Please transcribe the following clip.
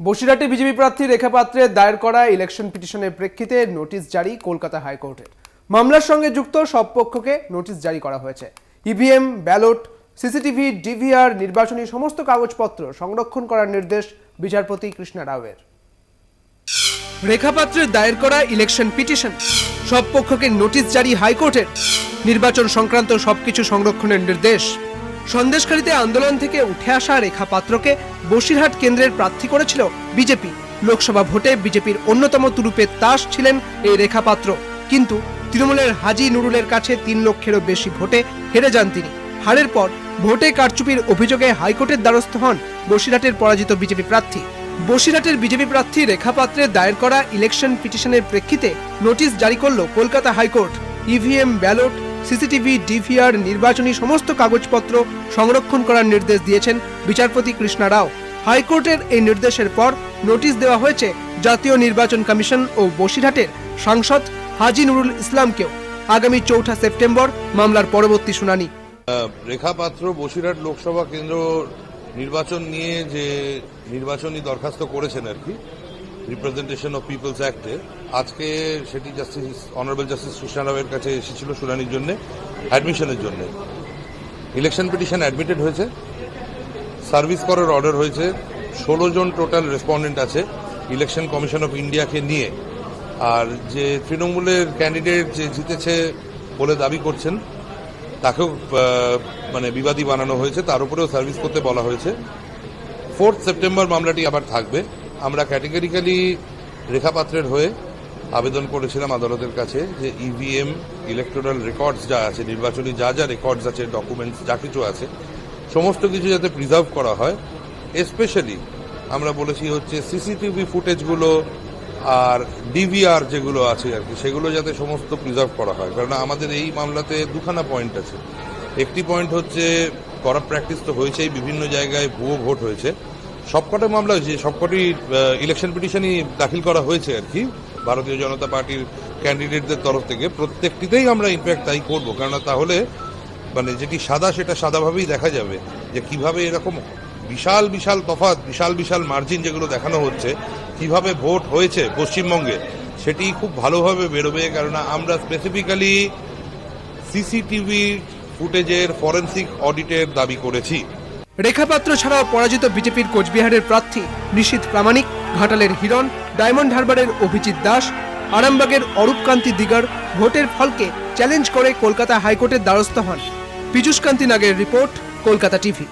বসিরহাটে BJP প্রার্থী রেখা পাত্রের দায়ের করা ইলেকশন পিটিশনের প্রেক্ষিতে নোটিশ জারি কলকাতা হাইকোর্টের মামলার সঙ্গে যুক্ত সব পক্ষকে নোটিশ জারি করা হয়েছে। ইভিএম ব্যালট সিসিটিভি ডিভিআর নির্বাচনী সমস্ত কাগজপত্র সংরক্ষণ করার নির্দেশ বিচারপতি কৃষ্ণা রাওয়ের। রেখাপাত্রের দায়ের করা ইলেকশন পিটিশন সব পক্ষকে নোটিশ জারি হাইকোর্টের। নির্বাচন সংক্রান্ত সবকিছু সংরক্ষণের নির্দেশ সন্দেশকারীতে আন্দোলন থেকে উঠে আসা রেখা পাত্রকে বসিরহাট কেন্দ্রের প্রার্থী করেছিল বিজেপি। লোকসভা ভোটে বিজেপির অন্যতম তুরুপের তাস ছিলেন এই রেখা পাত্র কিন্তু তৃণমূলের হাজি নুরুলের কাছে তিন লক্ষেরও বেশি ভোটে হেরে যান তিনি। হারের পর ভোটে কারচুপির অভিযোগে হাইকোর্টের দ্বারস্থ হন বসিরহাটের পরাজিত বিজেপি প্রার্থী। বসিরহাটের বিজেপি প্রার্থী রেখা পাত্রের দায়ের করা ইলেকশন পিটিশনের প্রেক্ষিতে নোটিশ জারি করল Kolkata high court. EVM ballot CCTV, DVR, নির্বাচনী সমস্ত কাগজপত্র সংরক্ষণ করার নির্দেশ দিয়েছেন বিচারপতি কৃষ্ণা রাও। হাইকোর্টের এই নির্দেশের পর নোটিশ দেওয়া হয়েছে জাতীয় নির্বাচন কমিশন ও বসিরহাটের সাংসদ হাজি নুরুল ইসলামকেও। আগামী চৌঠা সেপ্টেম্বর মামলার পরবর্তী শুনানি। রেখা পাত্র বসিরহাট লোকসভা কেন্দ্র নির্বাচন নিয়ে যে নির্বাচনী দরখাস্ত করেছেন আর কি রিপ্রেজেন্টেশন অফ পিপলস অ্যাক্টে আজকে সেটি জাস্টিস অনারেবল জাস্টিস কৃষ্ণা রাওয়ের কাছে এসেছিল শুনানির জন্য অ্যাডমিশনের জন্য। ইলেকশন পিটিশন অ্যাডমিটেড হয়েছে। সার্ভিস করার অর্ডার হয়েছে। ষোলো জন টোটাল রেসপন্ডেন্ট আছে ইলেকশন কমিশন অফ ইন্ডিয়াকে নিয়ে। আর যে তৃণমূলের ক্যান্ডিডেট যে জিতেছে বলে দাবি করছেন, তাকেও মানে বিবাদী বানানো হয়েছে। তার উপরেও সার্ভিস করতে বলা হয়েছে। ফোর্থ সেপ্টেম্বর মামলাটি আবার থাকবে। আমরা ক্যাটেগরিক্যালি রেখাপাত্রের হয়ে আবেদন করেছিলাম আদালতের কাছে যে ইভিএম ইলেকট্রাল রেকর্ডস যা আছে, নির্বাচনী যা যা রেকর্ডস আছে ডকুমেন্টস যা কিছু আছে, সমস্ত কিছু যাতে প্রিজার্ভ করা হয়। স্পেশালি আমরা বলেছি হচ্ছে সিসিটিভি ফুটেজগুলো আর ডিভিআর যেগুলো আছে আর কি, সেগুলো যাতে সমস্ত প্রিজার্ভ করা হয়। কারণ আমাদের এই মামলাতে দুখানা পয়েন্ট আছে। একটি পয়েন্ট হচ্ছে করাপ প্র্যাকটিস তো হয়েছেই, বিভিন্ন জায়গায় ভুয়ো ভোট হয়েছে। সবকটা মামলা হয়েছে সবকটি ইলেকশন পিটিশনই দাখিল করা হয়েছে আর কি, ভারতীয় জনতা পার্টির ক্যান্ডিডেটদের তরফ থেকে। প্রত্যেকটিতেই আমরা ইনফ্যাক্ট তাই করব, কেননা তাহলে মানে যেটি সাদা, সেটা সাদাভাবেই দেখা যাবে যে কীভাবে এরকম বিশাল বিশাল তফাৎ, বিশাল বিশাল মার্জিন যেগুলো দেখানো হচ্ছে, কীভাবে ভোট হয়েছে পশ্চিমবঙ্গে, সেটি খুব ভালোভাবে বেরোবে, কেননা আমরা স্পেসিফিক্যালি সিসিটিভি ফুটেজের ফরেন্সিক অডিটের দাবি করেছি। রেখাপাত্র ছাড়াও পরাজিত বিজেপির কোচবিহারের প্রার্থী নিশীথ প্রামাণিক, ঘাটালের হিরণ, ডায়মন্ড হারবারের অভিজিৎ দাস, আরামবাগের অরূপকান্তি দিগার ভোটের ফলকে চ্যালেঞ্জ করে কলকাতা হাইকোর্টের দ্বারস্থ হন। পীযুষকান্তি নাগের রিপোর্ট, কলকাতা টিভি।